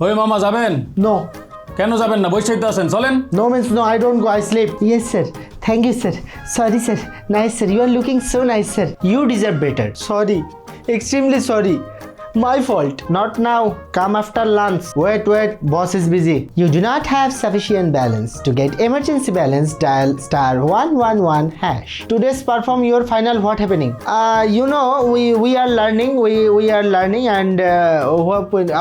ওই মামা যাবেন No. কেন যাবেন না বৈশাখ তো আছেন চলেন No means no, I don't go, I sleep. Yes, sir. Thank you, sir. Sorry, sir. Nice, sir. You are looking so nice, sir. You deserve better. Sorry. Extremely sorry. My fault. Not now. Come after lunch. Wait, wait. Boss is busy. You do not have sufficient balance. To get emergency balance, dial star 111 hash. Today's perform your final what happening. Uh, you know, we we are learning. We we are learning, and uh,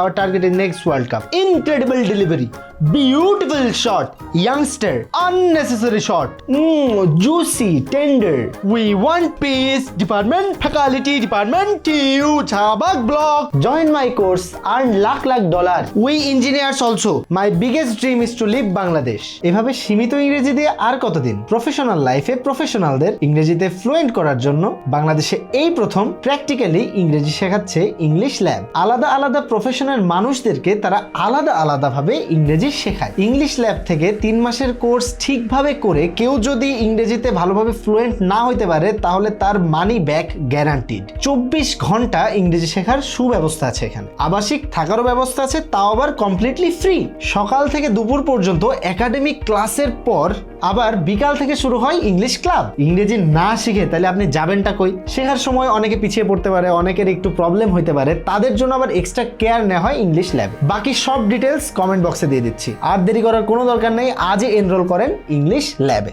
our target is next World Cup. Incredible delivery. Beautiful shot. Youngster. Unnecessary shot. Mm, juicy, tender. We want peace. Department, faculty department, TU, Chabak block. Join my course. Earn lakh lakh dollar. We engineers also. My biggest dream is to leave Bangladesh এভাবে সীমিত ইংরেজি দিয়ে আর কতদিন professional লাইফে প্রফেশনালদের ইংরেজিতে fluent করার জন্য বাংলাদেশে এই প্রথম প্র্যাকটিক্যালি ইংরেজি শেখাচ্ছে ইংলিশ ল্যাব আলাদা আলাদা প্রফেশনের মানুষদেরকে তারা আলাদা আলাদাভাবে ইংরেজি শেখায়। ইংলিশ ল্যাব থেকে তিন মাসের কোর্স ঠিকভাবে করে কেউ যদি ইংরেজিতে ভালোভাবে ফ্লুয়েন্ট না হইতে পারে, তাহলে তার মানি ব্যাক গ্যারান্টিড চব্বিশ ঘণ্টা ইংরেজি শেখার সুব্যবস্থা আছে এখানে। আবাসিক থাকারও ব্যবস্থা আছে, তাও আবার কমপ্লিটলি ফ্রি সকাল থেকে দুপুর পর্যন্ত একাডেমিক ক্লাসের পর আবার বিকাল থেকে শুরু হয় ইংলিশ ক্লাব ইংরেজি না শিখে তাহলে আপনি যাবেনটা কই? শেখার সময় অনেকে পিছিয়ে পড়তে পারে, অনেকের একটু প্রবলেম হইতে পারে। তাদের জন্য আবার এক্সট্রা কেয়ার নেওয়া হয় ইংলিশ ল্যাব বাকি সব ডিটেলস কমেন্ট বক্সে দিয়ে দিচ্ছি। আর দেরি করার কোনো দরকার নেই, আজই এনরোল করেন ইংলিশ ল্যাবে